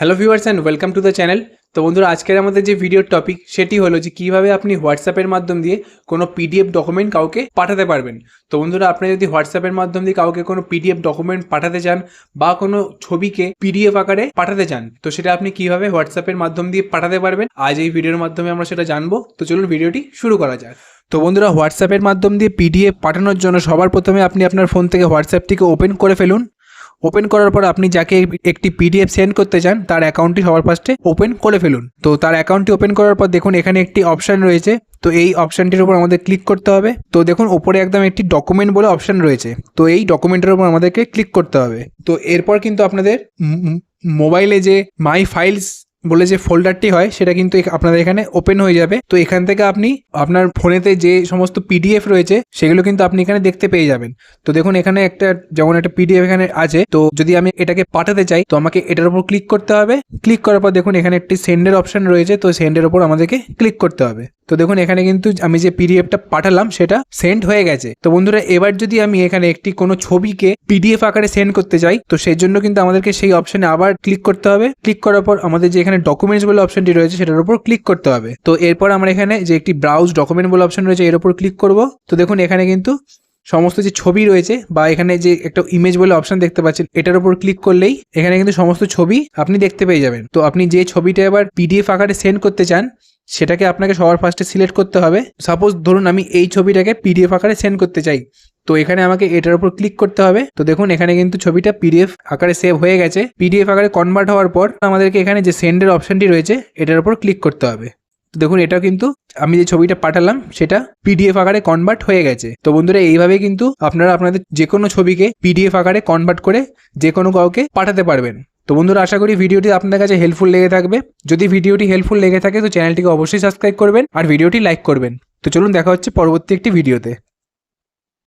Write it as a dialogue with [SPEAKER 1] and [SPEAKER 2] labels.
[SPEAKER 1] Hello viewers and welcome to the channel তো বন্ধুরা, আজকের আমাদের যে ভিডিওর টপিক সেটি হলো যে কীভাবে আপনি হোয়াটসঅ্যাপের মাধ্যম দিয়ে কোনো পিডিএফ ডকুমেন্ট কাউকে পাঠাতে পারবেন। তো বন্ধুরা, আপনি যদি হোয়াটসঅ্যাপের মাধ্যম দিয়ে কাউকে কোনো পিডিএফ ডকুমেন্ট পাঠাতে চান বা কোনো ছবিকে পিডিএফ আকারে পাঠাতে চান, তো সেটা আপনি কীভাবে হোয়াটসঅ্যাপের মাধ্যম দিয়ে পাঠাতে পারবেন, আজ এই ভিডিওর মাধ্যমে আমরা সেটা জানব। তো চলুন ভিডিওটি শুরু করা যাক। তো বন্ধুরা হোয়াটসঅ্যাপের মাধ্যম দিয়ে পিডিএফ পাঠানোর জন্য সবার প্রথমে আপনি আপনার ফোন থেকে হোয়াটসঅ্যাপটিকে ওপেন করে ফেলুন। ওপেন করার পর আপনি যাকে একটি পিডিএফ সেন্ড করতে চান, তার অ্যাকাউন্টটি সবার ফার্স্টে ওপেন করে ফেলুন। তো তার অ্যাকাউন্টটি ওপেন করার পর দেখুন এখানে একটি অপশান রয়েছে। তো এই অপশানটির উপর আমাদের ক্লিক করতে হবে। তো দেখুন ওপরে একদম একটি ডকুমেন্ট বলে অপশান রয়েছে। তো এই ডকুমেন্টের উপর আমাদেরকে ক্লিক করতে হবে। তো এরপর কিন্তু আপনাদের মোবাইলে যে মাই ফাইলস বলে যে ফোল্ডারটি হয়, সেটা কিন্তু আপনাদের এখানে ওপেন হয়ে যাবে। তো এখান থেকে আপনি আপনার ফোনেতে যে সমস্ত পিডিএফ রয়েছে, সেগুলো কিন্তু আপনি এখানে দেখতে পেয়ে যাবেন। তো দেখুন, এখানে একটা যেমন একটা পিডিএফ এখানে আছে, তো যদি আমি এটাকে পাঠাতে চাই, তো আমাকে এটার উপর ক্লিক করতে হবে। ক্লিক করার পর দেখুন, এখানে একটি সেন্ডের অপশন রয়েছে, তো সেন্ডের উপর আমাদেরকে ক্লিক করতে হবে। তো দেখুন, এখানে কিন্তু আমি যে পিডিএফটা পাঠালাম, সেটা সেন্ড হয়ে গেছে। তো বন্ধুরা, এবার যদি আমি এখানে একটি কোনো ছবিকে পিডিএফ আকারে সেন্ড করতে চাই, তো সেই জন্য কিন্তু আমাদেরকে সেই অপশনে আবার ক্লিক করতে হবে। ক্লিক করার পর আমাদের যে এখানে ডকুমেন্টস বলে অপশনটি রয়েছে, সেটার উপর ক্লিক করতে হবে। তো এরপর আমরা এখানে যে একটি ব্রাউজ ডকুমেন্ট বলে অপশন রয়েছে, এর উপর ক্লিক করব। তো দেখুন, এখানে কিন্তু সমস্ত যে ছবি রয়েছে, বা এখানে যে একটা ইমেজ বলে অপশন দেখতে পাচ্ছেন, এটার উপর ক্লিক করলেই এখানে কিন্তু সমস্ত ছবি আপনি দেখতে পেয়ে যাবেন। তো আপনি যে ছবিটা এবার পিডিএফ আকারে সেন্ড করতে চান সেটাকে আপনাকে সবার ফার্স্টে সিলেক্ট করতে হবে। সাপোজ ধরুন আমি এই ছবিটাকে পিডিএফ আকারে সেন্ড করতে চাই। তো এখানে আমাকে এটার উপর ক্লিক করতে হবে। তো দেখুন, এখানে কিন্তু ছবিটা পিডিএফ আকারে সেভ হয়ে গেছে। পিডিএফ আকারে কনভার্ট হওয়ার পর আমাদেরকে এখানে যে সেন্ডের অপশনটি রয়েছে, এটার উপর ক্লিক করতে হবে। তো দেখুন এটা কিন্তু আমি যে ছবিটা পাঠালাম, সেটা পিডিএফ আকারে কনভার্ট হয়ে গেছে। তো বন্ধুরা, এইভাবে কিন্তু আপনারা আপনাদের যে কোনো ছবিকে পিডিএফ আকারে কনভার্ট করে যে কোনো কাউকে পাঠাতে পারবেন। তো বন্ধুরা, আশা করি ভিডিওটি আপনাদের কাছে হেল্পফুল লেগে থাকবে। যদি ভিডিওটি হেল্পফুল লেগে থাকে, তো চ্যানেলটিকে অবশ্যই সাবস্ক্রাইব করবেন আর ভিডিওটি লাইক করবেন। তো চলুন দেখা হচ্ছে পরবর্তী একটি ভিডিওতে।